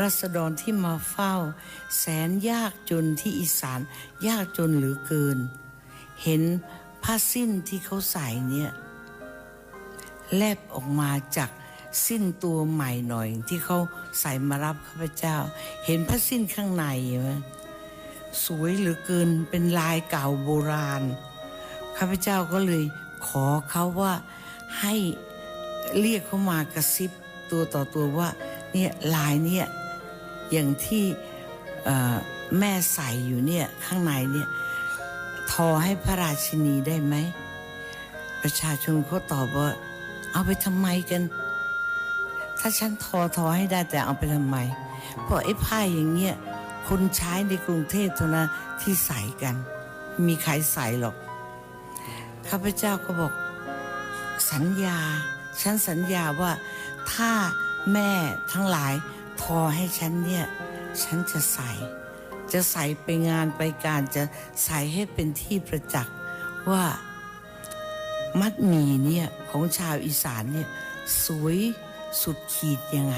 รัษฎรที่มาเฝ้า แสนยากจนที่อีสาน ยากจนเหลือเกิน เห็นผ้าสิ้นที่เขาใส่เนี่ยแลบออกมาจากสิ้นตัวใหม่หน่อยที่เขาใส่มารับข้าพเจ้า เห็นผ้าสิ้นข้างในไหมสวยเหลือเกินเป็นลายเก่าโบราณข้าพเจ้าก็เลยขอเขาว่าให้เรียกเขามากระซิบตัวต่อตัวว่าเนี่ยลายเนี่ย อย่างที่แม่ใส่อยู่เนี่ยข้างในเนี่ยทอให้พระราชินีได้ไหม ประชาชนเขาตอบว่า เอาไปทำไมกัน ถ้าฉันทอทอให้ได้แต่เอาไปทำไม เพราะไอ้ผ้าอย่างเงี้ยคนใช้ในกรุงเทพเท่านั้นที่ใส่กัน มีใครใส่หรอก ข้าพเจ้าก็บอก สัญญา ฉันสัญญาว่าถ้าแม่ทั้งหลาย พอให้ฉันเนี่ย ฉันจะใส่ จะใส่ไปงานไปการจะใส่ให้เป็นที่ประจักษ์ว่ามัดหมี่เนี่ยของชาวอีสานเนี่ยสวยสุดขีดยังไง